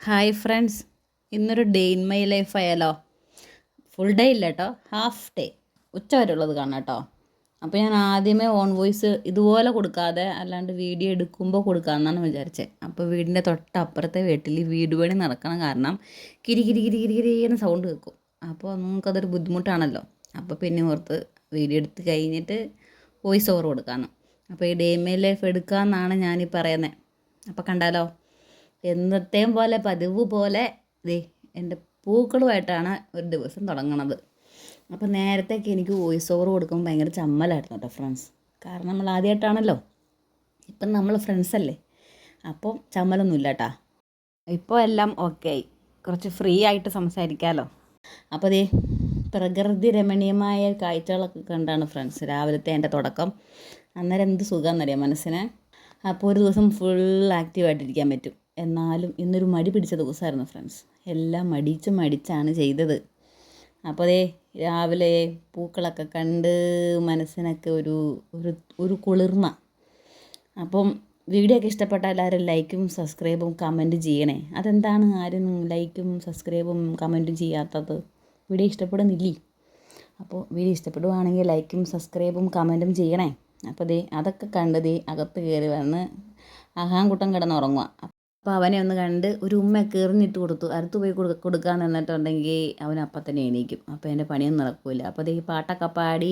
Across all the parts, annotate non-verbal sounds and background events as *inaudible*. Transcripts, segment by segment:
Hi friends ഇന്നൊരു day in my life ആയാലോ? Full day ഇല്ല കേട്ടോ ഹാഫ് ഡേ ഉച്ച വരെ ഉള്ളത് കാണാം കേട്ടോ അപ്പോൾ ഞാൻ ആദ്യമേ ഓൺ വോയിസ് ഇതുപോലെ കൊടുക്കാതെ അല്ലാണ്ട് വീഡിയോ എടുക്കുമ്പോൾ കൊടുക്കാമെന്നാണ് വിചാരിച്ചത് അപ്പോൾ വീടിന്റെ തൊട്ടപ്പുറത്തെ വീട്ടിൽ വീട് പണി നടക്കണം കാരണം കിരി കിരി കിരി കിരി കിരി എന്ന സൗണ്ട് കേൾക്കും. അപ്പോൾ നിങ്ങൾക്കതൊരു ബുദ്ധിമുട്ടാണല്ലോ. അപ്പോൾ പിന്നെ ഓർത്ത് വീഡിയോ എടുത്ത് കഴിഞ്ഞിട്ട് വോയിസ് ഓവർ കൊടുക്കാമെന്ന് അപ്പോൾ ഈ ഡേ മൈ ലൈഫ് എടുക്കാമെന്നാണ് ഞാനീ പറയുന്നത് അപ്പോൾ കണ്ടാലോ? എന്നത്തെയും പോലെ പതിവ് പോലെ ദേ എന്റെ പൂക്കളുമായിട്ടാണ് ഒരു ദിവസം തുടങ്ങണത്. അപ്പോൾ നേരത്തേക്ക് എനിക്ക് വോയിസ് ഓവർ കൊടുക്കുമ്പോൾ ഭയങ്കര ചമ്മലായിരുന്നു കേട്ടോ ഫ്രണ്ട്സ് കാരണം നമ്മൾ ആദ്യമായിട്ടാണല്ലോ ഇപ്പം നമ്മൾ ഫ്രണ്ട്സ് അല്ലേ. അപ്പോൾ ചമ്മലൊന്നുമില്ല കേട്ടാ ഇപ്പോൾ എല്ലാം ഓക്കെ കുറച്ച് ഫ്രീ ആയിട്ട് സംസാരിക്കാമല്ലോ അപ്പോൾ ദേ പ്രകൃതി രമണീയമായ കാഴ്ചകളൊക്കെ കണ്ടാണ് ഫ്രണ്ട്സ് രാവിലത്തെ എന്റെ തുടക്കം. അന്നേരം എന്ത് സുഖമെന്നറിയാം മനസ്സിന്? അപ്പോൾ ഒരു ദിവസം ഫുൾ ആക്റ്റീവായിട്ടിരിക്കാൻ പറ്റും. എന്നാലും ഇന്നൊരു മടി പിടിച്ച ദിവസമായിരുന്നു ഫ്രണ്ട്സ്. എല്ലാം മടിച്ച് മടിച്ചാണ് ചെയ്തത്. അപ്പോൾ അതേ രാവിലെ പൂക്കളൊക്കെ കണ്ട് മനസ്സിനൊക്കെ ഒരു ഒരു ഒരു കുളിർമ. അപ്പം വീഡിയോ ഒക്കെ ഇഷ്ടപ്പെട്ട എല്ലാവരും ലൈക്കും സബ്സ്ക്രൈബും കമന്റ് ചെയ്യണേ. അതെന്താണ് ആരും ലൈക്കും സബ്സ്ക്രൈബും കമന്റും ചെയ്യാത്തത്? വീഡിയോ ഇഷ്ടപ്പെടുന്നില്ലേ? അപ്പോൾ വീഡിയോ ഇഷ്ടപ്പെടുവാണെങ്കിൽ ലൈക്കും സബ്സ്ക്രൈബും കമന്റും ചെയ്യണേ. അപ്പോൾ ദേ അതൊക്കെ കണ്ട് ദേ അകത്ത് കയറി വന്ന് അഹാൻകുട്ടം കിടന്നുറങ്ങുക അപ്പോൾ അവനെ ഒന്ന് കണ്ട് ഒരു ഉമ്മ കീറിഞ്ഞിട്ട് കൊടുത്തു. അടുത്ത് പോയി കൊടുക്ക കൊടുക്കാൻ നിന്നിട്ടുണ്ടെങ്കിൽ അവൻ അപ്പം തന്നെ എണീക്കും. അപ്പോൾ എന്റെ പണിയൊന്നും നടക്കില്ല അപ്പോൾ ദേ പാട്ടൊക്കെ പാടി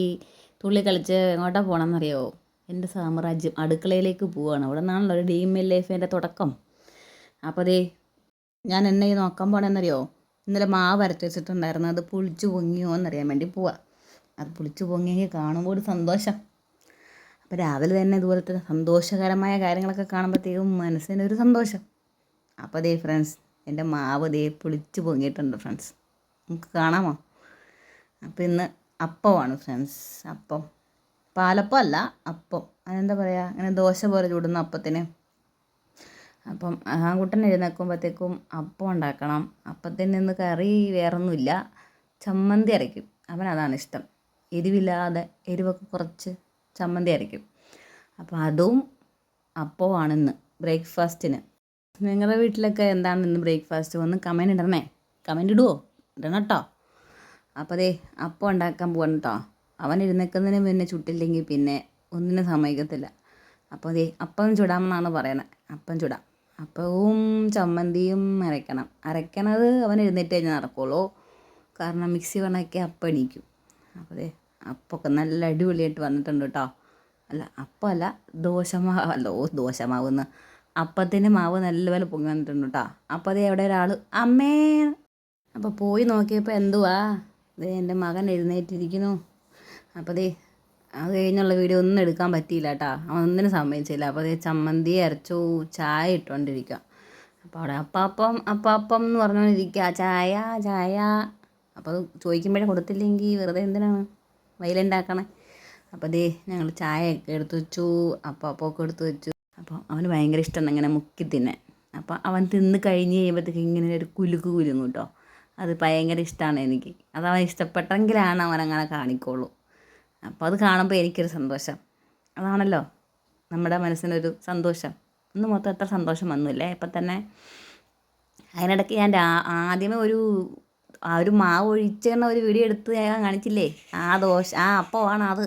തുള്ളി കളിച്ച് എങ്ങോട്ടാ പോകണമെന്നറിയോ എന്റെ സാമ്രാജ്യം അടുക്കളയിലേക്ക് പോവുകയാണ് അവിടെ നിന്നാണല്ലോ ഒരു ഡീം ലൈഫ് എന്റെ തുടക്കം. അപ്പോൾ അതേ ഞാൻ എന്നെ ഈ നോക്കാൻ പോകണമെന്നറിയോ ഇന്നലെ മാവ് അരച്ച് വെച്ചിട്ടുണ്ടായിരുന്നു. അത് പുളിച്ചു പൊങ്ങിയോ എന്നറിയാൻ വേണ്ടി പോവാ. അത് പുളിച്ചു പൊങ്ങിയെങ്കിൽ കാണുമ്പോൾ ഒരു സന്തോഷം. അപ്പോൾ രാവിലെ തന്നെ ഇതുപോലത്തെ സന്തോഷകരമായ കാര്യങ്ങളൊക്കെ കാണുമ്പോഴത്തേക്കും മനസ്സിനൊരു സന്തോഷം. അപ്പോൾ ദേ ഫ്രണ്ട്സ് എന്റെ മാവ് ദേ പുളിച്ച് പൊങ്ങിയിട്ടുണ്ട് ഫ്രണ്ട്സ് നമുക്ക് കാണാമോ? അപ്പോൾ ഇന്ന് അപ്പമാണ് ഫ്രണ്ട്സ് അപ്പം പാലപ്പം അല്ല അപ്പം. അതെന്താ പറയുക അങ്ങനെ ദോശ പോലെ ചൂടുന്ന അപ്പത്തിന്. അപ്പം ആൺകുട്ടൻ എഴുന്നേക്കുമ്പോഴത്തേക്കും അപ്പം ഉണ്ടാക്കണം. അപ്പത്തിന് ഇന്ന് കറി വേറൊന്നുമില്ല. ചമ്മന്തി അരയ്ക്കും. അവൻ അതാണ് ഇഷ്ടം. എരിവില്ലാതെ എരിവൊക്കെ കുറച്ച് ചമ്മന്തി അരയ്ക്കും. അപ്പോൾ അതും അപ്പമാണ് ഇന്ന്. ബ്രേക്ക്ഫാസ്റ്റിന്. നിങ്ങളുടെ വീട്ടിലൊക്കെ എന്താണ് ഇന്ന് ബ്രേക്ക്ഫാസ്റ്റ്? ഒന്ന് കമന്റ് ഇടണേ. കമന്റ് ഇടുവോ? ഇടണം കേട്ടോ അപ്പോൾ അതേ അപ്പം ഉണ്ടാക്കാൻ പോകണം കേട്ടോ അവൻ ഇരുന്നേക്കുന്നതിന് പിന്നെ ചുട്ടില്ലെങ്കിൽ പിന്നെ ഒന്നിനും സമ്മതിക്കത്തില്ല. അപ്പോൾ അതേ അപ്പം ചുടാമെന്നാണ് പറയണത് അപ്പം ചുടാം. അപ്പവും ചമ്മന്തിയും അരയ്ക്കണം. അരയ്ക്കണത് അവൻ എഴുന്നേറ്റ് കഴിഞ്ഞാൽ നടക്കുള്ളൂ. കാരണം മിക്സി വണക്കി അപ്പം എണീക്കും. അപ്പോൾ അതേ അപ്പമൊക്കെ നല്ല അടിപൊളിയായിട്ട് വന്നിട്ടുണ്ട് കേട്ടോ അല്ല അപ്പമല്ല ദോശമാവ് അല്ല ദോശമാവെന്ന്. അപ്പത്തിന്റെ മാവ് നല്ലപോലെ പൊങ്ങി വന്നിട്ടുണ്ട് കേട്ടോ. അപ്പോൾ അവിടെ ഒരാൾ അമ്മേ! അപ്പോൾ പോയി നോക്കിയപ്പോൾ എന്തുവാ? ദേ എന്റെ മകൻ എഴുന്നേറ്റിരിക്കുന്നു. അപ്പോൾ ദേ അത് കഴിഞ്ഞുള്ള വീഡിയോ ഒന്നും എടുക്കാൻ പറ്റിയില്ല കേട്ടോ. അവൻ ഒന്നിനും സമ്മതിച്ചില്ല. അപ്പോൾ അതേ ചമ്മന്തി അരച്ചു ചായ ഇട്ടുകൊണ്ടിരിക്കുക. അപ്പോൾ അവിടെ അപ്പാപ്പം അപ്പാപ്പം എന്ന് പറഞ്ഞുകൊണ്ടിരിക്കുക. ചായ ചായ. അപ്പോൾ അത് ചോദിക്കുമ്പോഴേ കൊടുത്തില്ലെങ്കിൽ വെറുതെ എന്തിനാണ് വയലുണ്ടാക്കണേ? അപ്പോൾ ദേ ഞങ്ങൾ ചായയൊക്കെ എടുത്തു വെച്ചു അപ്പാപ്പമൊക്കെ എടുത്തു വെച്ചു. അപ്പോൾ അവന് ഭയങ്കര ഇഷ്ടമാണ് ഇങ്ങനെ മുക്കി തിന്നാൻ. അപ്പോൾ അവൻ തിന്ന് കഴിഞ്ഞ് കഴിയുമ്പോഴത്തേക്ക് ഇങ്ങനെ ഒരു കുലുക്ക് കുലുങ്ങും കേട്ടോ അത് ഭയങ്കര ഇഷ്ടമാണ് എനിക്ക്. അത് അവൻ ഇഷ്ടപ്പെട്ടെങ്കിലാണ് അവൻ അങ്ങനെ കാണിക്കുള്ളൂ അപ്പോൾ അത് കാണുമ്പോൾ എനിക്കൊരു സന്തോഷം. അതാണല്ലോ നമ്മുടെ മനസ്സിനൊരു സന്തോഷം. ഇന്ന് മൊത്തം എത്ര സന്തോഷം വന്നില്ലേ? ഇപ്പം തന്നെ അതിനിടയ്ക്ക് ഞാൻ ആദ്യമേ ഒരു ആ ഒരു മാവ് ഒഴിച്ചെന്ന ഒരു വീഡിയോ എടുത്ത് ഞാൻ കാണിച്ചില്ലേ? ആ ദോശ ആ അപ്പമാണ് അത്.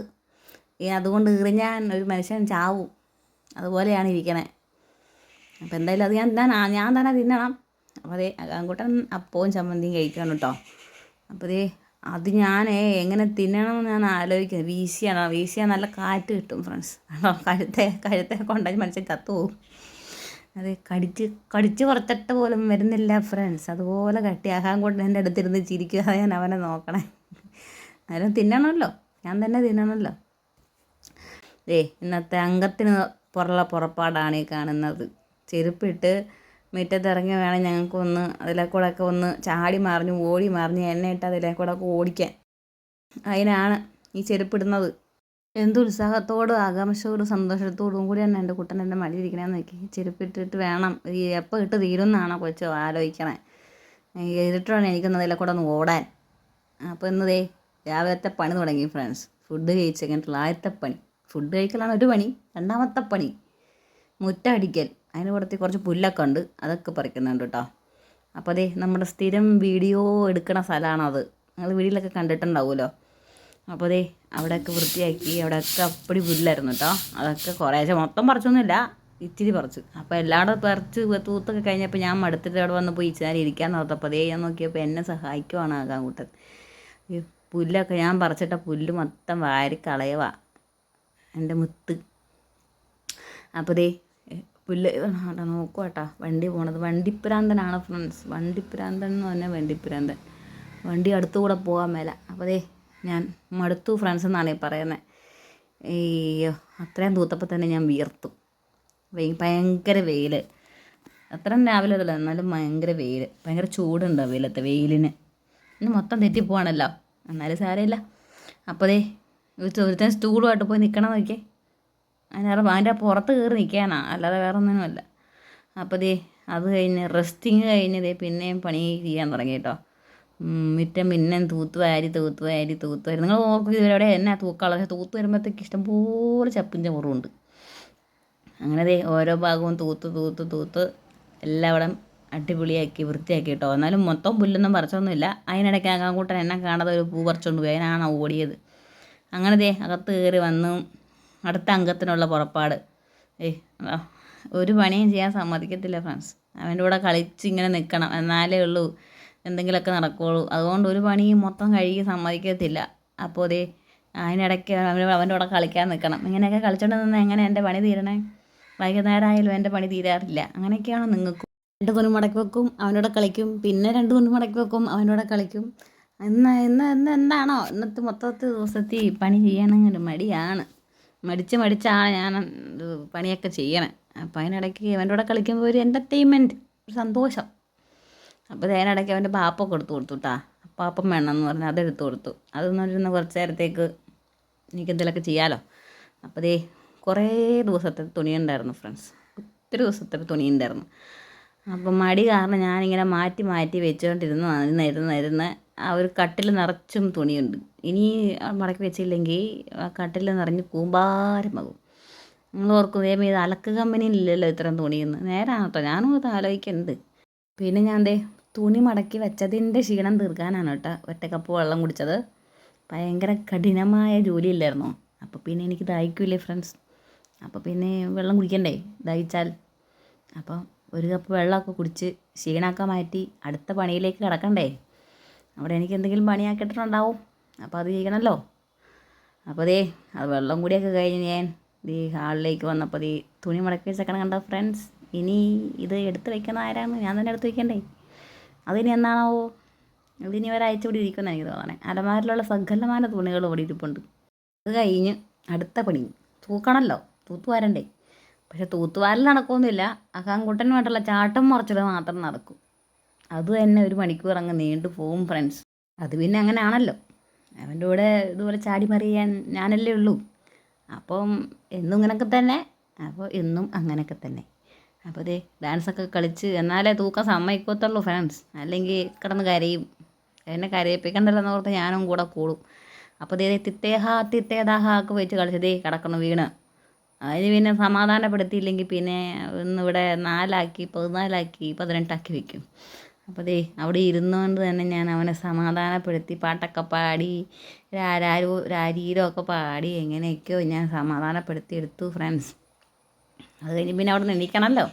ഈ അതുകൊണ്ട് എറിഞ്ഞാൻ ഒരു മനുഷ്യൻ ചാവും. അതുപോലെയാണ് ഇരിക്കണേ. അപ്പോൾ എന്തായാലും അത് ഞാൻ ഞാൻ ഞാൻ തന്നെ തിന്നണം. അപ്പോൾ അതേ ആൺകുട്ടൻ അപ്പവും ചമ്മന്തിയും കഴിക്കണം കേട്ടോ. അപ്പോൾ അതേ അത് ഞാൻ എങ്ങനെ തിന്നണം എന്ന് ഞാൻ ആലോചിക്കുന്നത് വീശിയാണ്? വീശിയാൽ നല്ല കാറ്റ് കിട്ടും ഫ്രണ്ട്സ് ആണോ കഴുത്തെ കഴുത്തെ കൊണ്ടുപോയി മനുഷ്യൻ ചത്തുപോകും അതെ കടിച്ച് കടിച്ച് കുറച്ചിട്ട് പോലും വരുന്നില്ല ഫ്രണ്ട്സ് അതുപോലെ കട്ടിയാകാൻ കൊണ്ട് എന്റെ അടുത്തിരുന്ന് ചിരിക്കുക. ഞാൻ അവനെ നോക്കണേ. എന്നാലും തിന്നണമല്ലോ. ഞാൻ തന്നെ തിന്നണമല്ലോ. ഏ ഇന്നത്തെ അംഗത്തിന് പുറമുള്ള പുറപ്പാടാണ് ഈ കാണുന്നത്. ചെരുപ്പിട്ട് മുറ്റത്തിറങ്ങി വേണം ഞങ്ങൾക്കൊന്ന് അതിലെ കൂടെ ഒക്കെ ഒന്ന് ചാടി മറിഞ്ഞ് ഓടി മറിഞ്ഞ് എന്നെ ഇട്ട് അതിലെ കൂടെ ഒക്കെ ഓടിക്കാൻ. അതിനാണ് ഈ ചെരുപ്പിടുന്നത്. എന്ത് ഉത്സാഹത്തോടും ആകാംക്ഷയോടും സന്തോഷത്തോടും കൂടിയാണ് എന്റെ കുട്ടൻ എന്റെ മടിയിരിക്കണമെന്ന് നോക്കി. ചെരുപ്പിട്ടിട്ട് വേണം. ഈ എപ്പോൾ ഇട്ട് തീരുമെന്നാണോ കൊച്ചു ആലോചിക്കണേ. ചെയ്തിട്ടാണ് എനിക്കൊന്ന് അതിലെ കൂടെ ഒന്ന് ഓടാൻ. അപ്പോൾ ഇന്നതേ രാവിലത്തെ പണി തുടങ്ങി ഫ്രണ്ട്സ് ഫുഡ് കഴിച്ച് കഴിഞ്ഞിട്ടുള്ള ആദ്യത്തെ പണി. ഫുഡ് കഴിക്കലാണ് ഒരു പണി. രണ്ടാമത്തെ പണി മുറ്റ അടിക്കൽ. അതിന് പുറത്ത് കുറച്ച് പുല്ലൊക്കെ ഉണ്ട്. അതൊക്കെ പറിക്കുന്നുണ്ട് കേട്ടോ അപ്പോൾ അതെ നമ്മുടെ സ്ഥിരം വീഡിയോ എടുക്കണ സ്ഥലമാണത് നിങ്ങൾ വീഡിയോയിലൊക്കെ കണ്ടിട്ടുണ്ടാവുമല്ലോ. അപ്പോൾ അതെ അവിടെയൊക്കെ വൃത്തിയാക്കി അവിടെയൊക്കെ അപ്പടി പുല്ലായിരുന്നു കേട്ടോ അതൊക്കെ കുറേശ്ശെ മൊത്തം പറിച്ചൊന്നുമില്ല. ഇച്ചിരി പറിച്ചു. അപ്പോൾ എല്ലാവരും പറിച്ച് തൂത്തൊക്കെ കഴിഞ്ഞപ്പോൾ ഞാൻ മടുത്തിട്ട് അവിടെ വന്ന് പോയി ഇച്ചിരി ഇരിക്കാൻ നോർത്തപ്പോൾ അതേ ഞാൻ നോക്കിയപ്പോൾ എന്നെ സഹായിക്കുവാണ് ആകാൻകൂട്ടൻ ഈ പുല്ലൊക്കെ ഞാൻ പറിച്ചിട്ട പുല്ല് മൊത്തം വാരി കളയുക എന്റെ മുത്ത്. അപ്പോൾ ദേ പുല്ല് നോക്കുക കേട്ടോ വണ്ടി പോണത്. വണ്ടിപ്രാന്തനാണ് ഫ്രണ്ട്സ് വണ്ടിപ്രാന്തൻ എന്ന് പറഞ്ഞാൽ വണ്ടിപ്രാന്തൻ. വണ്ടി അടുത്തുകൂടെ പോകാൻ മേല. അപ്പോൾ ദേ ഞാൻ മടുത്തു ഫ്രണ്ട്സ് എന്നാണ് ഈ പറയുന്നത് അയ്യോ അത്രയും തൂത്തപ്പോൾ തന്നെ ഞാൻ വിയർത്തു. വെയിൽ ഭയങ്കര വെയിൽ അത്രയും രാവിലെ അതല്ല എന്നാലും ഭയങ്കര വെയിൽ ഭയങ്കര ചൂടുണ്ടോ വെയിലത്തെ വെയിലിന്. ഇന്ന് മൊത്തം തെറ്റിപ്പോവാണല്ലോ. എന്നാലും സാരമില്ല. അപ്പോൾ ദേ ഒരുത്തൻ സ്റ്റൂളുമായിട്ട് പോയി നിൽക്കണം നോക്കിയേ. അതിനേറെ അതിന്റെ പുറത്ത് കയറി നിൽക്കാനാ അല്ലാതെ വേറെ ഒന്നിനുമല്ല അപ്പോൾ ദേ അത് കഴിഞ്ഞ് റെസ്റ്റിങ് കഴിഞ്ഞ് ദേ പിന്നെയും പണി ചെയ്യാൻ തുടങ്ങി കേട്ടോ. മുറ്റം പിന്നെയും തൂത്ത് വാരി തൂത്ത് വാരി തൂത്ത് വാരി. നിങ്ങൾ ഓർക്കും ഇതുവരെ എന്നാ തൂക്കാളെ പക്ഷേ തൂത്ത് വരുമ്പോഴത്തേക്ക് ഇഷ്ടംപോലെ ചപ്പും മുറിവുണ്ട്. അങ്ങനെ ദേ ഓരോ ഭാഗവും തൂത്ത് തൂത്ത് തൂത്ത് എല്ലാവിടം അടിപൊളിയാക്കി വൃത്തിയാക്കി കേട്ടോ. എന്നാലും മൊത്തം പുല്ലൊന്നും പറിച്ചൊന്നുമില്ല. അതിനിടയ്ക്ക് ആകാങ്കൂട്ടൻ എന്നെ കാണാതെ ഒരു പൂ പറിച്ചുകൊണ്ട് പോയി. അതിനാണ് ഓടിയത്. അങ്ങനെ ദേ അകത്ത് കയറി വന്നു. അടുത്ത അംഗത്തിനുള്ള പുറപ്പാട്. ആ, ഒരു പണിയും ചെയ്യാൻ സമ്മതിക്കത്തില്ല ഫ്രണ്ട്സ്. അവന്റെ കൂടെ കളിച്ച് ഇങ്ങനെ നിൽക്കണം. എന്നാലേ ഉള്ളൂ എന്തെങ്കിലുമൊക്കെ നടക്കുകയുള്ളൂ അതുകൊണ്ട് ഒരു പണിയും മൊത്തം കഴുകി സമ്മതിക്കത്തില്ല. അപ്പോൾ ദേ അതിനിടയ്ക്ക് അവൻ അവന്റെ കൂടെ കളിക്കാൻ നിൽക്കണം. ഇങ്ങനെയൊക്കെ കളിച്ചോണ്ട് നിന്ന് എങ്ങനെ എന്റെ പണി തീരണേ? വൈകുന്നേരം ആയാലും എന്റെ പണി തീരാറില്ല. അങ്ങനെയൊക്കെയാണ് നിങ്ങൾക്കും. രണ്ട് തുണി മടക്കി വെക്കും അവനോട് കളിക്കും. പിന്നെ രണ്ട് തുണി മടക്കി വെക്കും അവനോട് കളിക്കും. ഇന്ന് ഇന്ന് ഇന്ന് എന്താണോ? ഇന്നത്തെ മൊത്തത്തെ ദിവസത്തിൽ പണി ചെയ്യാനങ്ങനെ മടിയാണ്. മടിച്ച് മടിച്ചാണ് ഞാൻ പണിയൊക്കെ ചെയ്യണേ. അപ്പം അതിനിടയ്ക്ക് അവന്റെ കൂടെ കളിക്കുമ്പോൾ ഒരു എന്റർടൈൻമെന്റ് ഒരു സന്തോഷം. അപ്പോൾ അതിനിടയ്ക്ക് അവന്റെ പാപ്പൊക്കെ എടുത്തു കൊടുത്തു കേട്ടാ പാപ്പം വേണമെന്ന് പറഞ്ഞ് അതെടുത്തു കൊടുത്തു. അതെന്ന് പറഞ്ഞിരുന്ന കുറച്ച് നേരത്തേക്ക് എനിക്ക് എന്തെങ്കിലുമൊക്കെ ചെയ്യാമല്ലോ അപ്പോൾ ദേ കുറേ ദിവസത്തെ തുണിയുണ്ടായിരുന്നു ഫ്രണ്ട്സ്. ഒത്തിരി ദിവസത്തെ തുണിയുണ്ടായിരുന്നു അപ്പം മടി കാരണം ഞാനിങ്ങനെ മാറ്റി മാറ്റി വെച്ചുകൊണ്ടിരുന്ന് ഇരുന്ന് ഇരുന്ന് ഇരുന്ന് ആ ഒരു കട്ടിൽ നിറച്ചും തുണിയുണ്ട്. ഇനി മടക്കി വെച്ചില്ലെങ്കിൽ ആ കട്ടിൽ നിറഞ്ഞ് കൂമ്പാരമാകും. നിങ്ങൾ ഓർക്കും ദൈവമേ ഇത് അലക്ക് കമ്പനിയിലില്ലല്ലോ ഇത്രയും തുണിയെന്ന്. നേരാണ് കേട്ടോ. ഞാനും ഇത് ആലോചിക്കുന്നുണ്ട് പിന്നെ ഞാൻ ദേ തുണി മടക്കി വെച്ചതിന്റെ ക്ഷീണം തീർക്കാനാണ് കേട്ടോ ഒറ്റ കപ്പ് വെള്ളം കുടിച്ചത്. ഭയങ്കര കഠിനമായ ജോലി ഇല്ലായിരുന്നു അപ്പോൾ പിന്നെ എനിക്ക് ദാഹിക്കൂലേ ഫ്രണ്ട്സ്? അപ്പോൾ പിന്നെ വെള്ളം കുടിക്കണ്ടേ? ദഹിച്ചാൽ. അപ്പോൾ ഒരു കപ്പ് വെള്ളമൊക്കെ കുടിച്ച് ക്ഷീണമൊക്കെ മാറ്റി അടുത്ത പണിയിലേക്ക് കിടക്കണ്ടേ? അവിടെ എനിക്ക് എന്തെങ്കിലും പണിയാക്കിയിട്ടുണ്ടാവും. അപ്പോൾ അത് ചെയ്യണമല്ലോ അപ്പോൾ ദേ അത് വെള്ളം കൂടിയൊക്കെ കഴിഞ്ഞ് ഞാൻ ദേ ഹാളിലേക്ക് വന്നപ്പോൾ ദേ തുണി മടക്കി വെച്ചേക്കണം കണ്ട ഫ്രണ്ട്സ് ഇനി ഇത് എടുത്ത് വെക്കുന്ന ആരാണ് ഞാൻ തന്നെ എടുത്ത് വെക്കണ്ടേ? അതിനി എന്നാണാവോ ഇതിനി ഒരാഴ്ച കൂടി ഇരിക്കുമെന്ന് എനിക്ക് തോന്നണേ. അലമാരിലുള്ള സകലമായ തുണികൾ ഓടി ഇരിപ്പുണ്ട്. അത് കഴിഞ്ഞ് അടുത്ത പണി. തൂക്കണമല്ലോ തൂത്തുവാരണ്ടേ? പക്ഷെ തൂത്തുവാരൽ നടക്കുമൊന്നുമില്ല വേണ്ടുള്ള ചാട്ടം മറിച്ചിടൽ മാത്രം നടക്കും. അത് തന്നെ ഒരു മണിക്കൂർ അങ്ങ് നീണ്ടു പോവും ഫ്രണ്ട്സ് അത് പിന്നെ അങ്ങനെ ആണല്ലോ അവന്റെ കൂടെ ഇതുപോലെ ചാടി മറിയാൻ ഞാനല്ലേ ഉള്ളൂ. അപ്പം എന്നും ഇങ്ങനെയൊക്കെ തന്നെ. അപ്പോൾ എന്നും അങ്ങനെയൊക്കെ തന്നെ. അപ്പോൾ ദേ ഡാൻസൊക്കെ കളിച്ച് എന്നാലേ തൂക്കം സമ്മതിക്കത്തുള്ളൂ ഫ്രണ്ട്സ് അല്ലെങ്കിൽ കിടന്ന് കരയും. എന്നെ കരയിപ്പിക്കണ്ടല്ലോ എന്ന് ഓർത്ത് ഞാനും കൂടെ കൂടും. അപ്പോൾ ദേ തിത്തേഹാ തിത്തേദാഹ ഒക്കെ വെച്ച് കളിച്ചതേ കിടക്കണം വീണ്. അതിന് പിന്നെ സമാധാനപ്പെടുത്തിയില്ലെങ്കിൽ പിന്നെ ഇന്നിവിടെ നാലാക്കി പതിനാലാക്കി പതിനെട്ടാക്കി വെക്കും. അപ്പോൾ ദേ അവിടെ ഇരുന്നുകൊണ്ട് തന്നെ ഞാൻ അവനെ സമാധാനപ്പെടുത്തി. പാട്ടൊക്കെ പാടി രാരാരോ രാരീരോ ഒക്കെ പാടി എങ്ങനെയൊക്കെയോ ഞാൻ സമാധാനപ്പെടുത്തി എടുത്തു ഫ്രണ്ട്സ് അത് കഴിഞ്ഞ് പിന്നെ അവിടെ എണീക്കണമല്ലോ.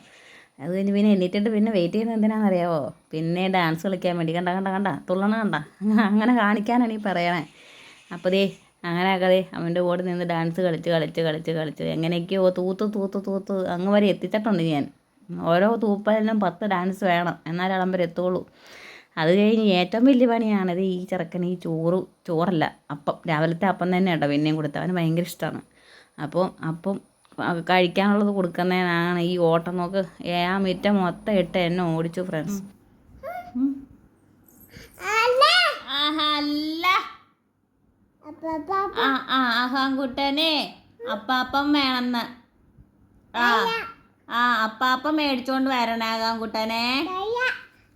അത് കഴിഞ്ഞ് പിന്നെ എണീറ്റിട്ട് പിന്നെ വെയിറ്റ് ചെയ്യുന്നത് എന്തിനാണെന്നറിയാവോ? പിന്നെ ഡാൻസ് കളിക്കാൻ വേണ്ടി. കണ്ട കണ്ട കണ്ട. തുള്ളണ കണ്ട. *laughs* അങ്ങനെ കാണിക്കാനാണ് ഈ പറയണേ. അപ്പോൾ ദേ അങ്ങനെ കഥേ അവന്റെ കൂടെ നിന്ന് ഡാൻസ് കളിച്ച് കളിച്ച് കളിച്ച് കളിച്ച്. എങ്ങനെയൊക്കെയോ തൂത്ത് തൂത്ത് തൂത്ത് അങ്ങ് വരെ എത്തിച്ചിട്ടുണ്ട് ഞാൻ. ഓരോ തൂപ്പലിനും പത്ത് ഡാൻസ് വേണം. എന്നാലേ അടം വരെ എത്തുള്ളൂ. അത് കഴിഞ്ഞ് ഏറ്റവും വലിയ പണിയാണിത് ഈ ചെറുക്കന് ഈ ചോറ് ചോറല്ല അപ്പം. രാവിലത്തെ അപ്പം തന്നെ കേട്ടോ പിന്നെയും കൊടുത്തത്. അവന് ഭയങ്കര ഇഷ്ടമാണ് അപ്പോൾ അപ്പം കഴിക്കാനുള്ളത് കൊടുക്കുന്നതിനാണ് ഈ ഓട്ടം. നോക്ക് ഏ ആ മിറ്റം മൊത്തം ഇട്ട് എന്നെ ഓടിച്ചു ഫ്രണ്ട്സ് അല്ല. ആ ആ അഹാൻകുട്ടനെ അപ്പാപ്പം വേണമെന്ന്. ആ. ആ അപ്പാപ്പ മേടിച്ചോണ്ട് വരണേ കുട്ടനെ.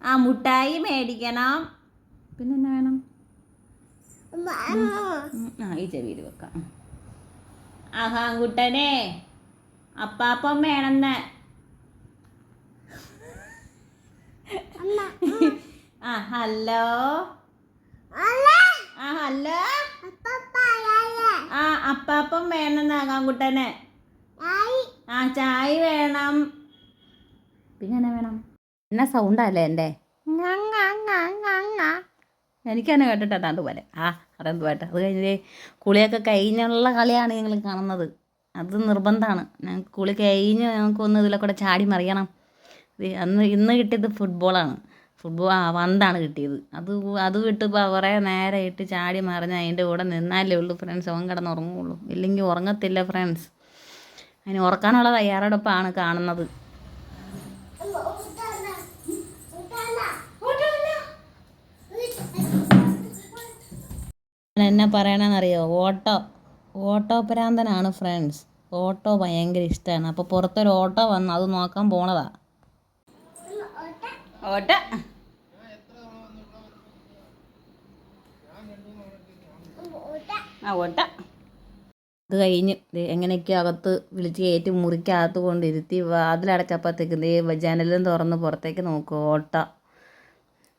ആ മുട്ടായി മേടിക്കണം. പിന്നെ എന്നാ വേണം ആ ഈ ചെവിയിൽ വെക്കാം. അഹാൻകുട്ടനെ അപ്പാപ്പം വേണമെന്ന് ആ. ഹലോ. ആ ഹലോ. ആ അപ്പാപ്പം വേണം ആകാൻകുട്ടനെ ആ ചായ വേണം. പിന്നെ എന്നാ വേണം? എന്നാ സൗണ്ടല്ലേ എന്റെ? എനിക്കെന്നെ കേട്ടിട്ട് പോലെ ആ അതെന്തുമായിട്ട് അത് കഴിഞ്ഞ് കുളിയൊക്കെ കഴിഞ്ഞുള്ള കളിയാണ് ഞങ്ങൾ കാണുന്നത്. അത് നിർബന്ധമാണ് ഞങ്ങൾക്ക് കുളി കഴിഞ്ഞ് ഞങ്ങൾക്കൊന്ന് ഇതിലെ കൂടെ ചാടി മറിയണം. അന്ന് ഇന്ന് കിട്ടിയത് ഫുട്ബോളാണ് ഫുട്ബോൾ ആ വന്താണ് കിട്ടിയത്. അത് അത് വിട്ട് കുറേ നേരെ ഇട്ട് ചാടി മറിഞ്ഞ് അതിന്റെ കൂടെ നിന്നാലേ ഉള്ളൂ ഫ്രണ്ട്സ് അവൻ കിടന്ന് ഉറങ്ങുള്ളൂ. ഇല്ലെങ്കിൽ ഉറങ്ങത്തില്ല ഫ്രണ്ട്സ് അതിന് ഉറക്കാനുള്ള തയ്യാറെടുപ്പാണ് കാണുന്നത്. എന്നെ പറയണമെന്നറിയോ ഓട്ടോ. ഓട്ടോ പ്രാന്തനാണ് ഫ്രണ്ട്സ്. ഓട്ടോ ഭയങ്കര ഇഷ്ടമാണ് അപ്പോൾ പുറത്തൊരു ഓട്ടോ വന്ന് അത് നോക്കാൻ പോണതാ. ഓട്ടോ. ആ ഓട്ട. അത് കഴിഞ്ഞ് ദേ എങ്ങനെയൊക്കെ അകത്ത് വിളിച്ച് കയറ്റി മുറിക്കകത്ത് കൊണ്ടിരുത്തി വാതിലടച്ചപ്പോഴത്തേക്ക് ദേ ജനലും തുറന്ന് പുറത്തേക്ക് നോക്കും ഓട്ട.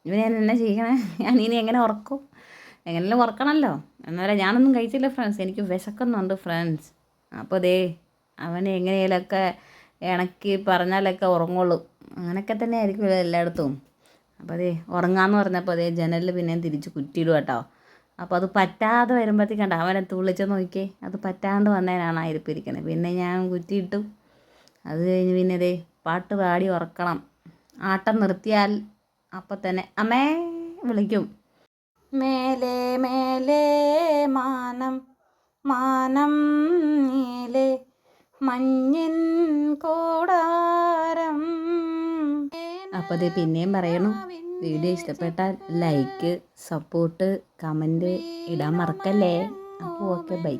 ഇവനെ ഞാൻ എന്നാ ചെയ്യണേ? ഞാൻ ഇനി എങ്ങനെ ഉറക്കും? എങ്ങനെയും ഉറക്കണമല്ലോ എന്നാലും ഞാനൊന്നും കഴിച്ചില്ല ഫ്രണ്ട്സ് എനിക്ക് വിശക്കുന്നുണ്ട് ഫ്രണ്ട്സ് അപ്പോൾ ദേ അവനെ എങ്ങനെയൊക്കെ ഇണക്കി പറഞ്ഞാലൊക്കെ ഉറങ്ങുള്ളൂ. അങ്ങനെയൊക്കെ തന്നെ ആയിരിക്കും എല്ലായിടത്തും അപ്പോൾ അതേ ഉറങ്ങാമെന്ന് പറഞ്ഞപ്പോൾ അതേ ജനലിൽ പിന്നെയും തിരിച്ച് കുറ്റിയിടും കേട്ടോ. അപ്പോൾ അത് പറ്റാതെ വരുമ്പോഴത്തേക്ക് കണ്ട അവനെ തുള്ളിച്ച് നോക്കിയേ അത് പറ്റാണ്ട് വന്നതിനാണ് ആ പിന്നെ ഞാൻ കുറ്റിയിട്ടു അത് കഴിഞ്ഞ് പിന്നെ ദേ പാട്ട് പാടി ഉറക്കണം. ആട്ടം നിർത്തിയാൽ അപ്പം തന്നെ അമ്മേ വിളിക്കും. മേലെ മേലെ മാനം മാനം നീലെ മഞ്ഞിൻ കൂടാരം. അപ്പോൾ ഇത് പിന്നെയും പറയണു. വീഡിയോ ഇഷ്ടപ്പെട്ടാൽ ലൈക്ക് സപ്പോർട്ട് കമന്റ് ഇടാൻ മറക്കല്ലേ? അപ്പോൾ ഓക്കെ ബൈ.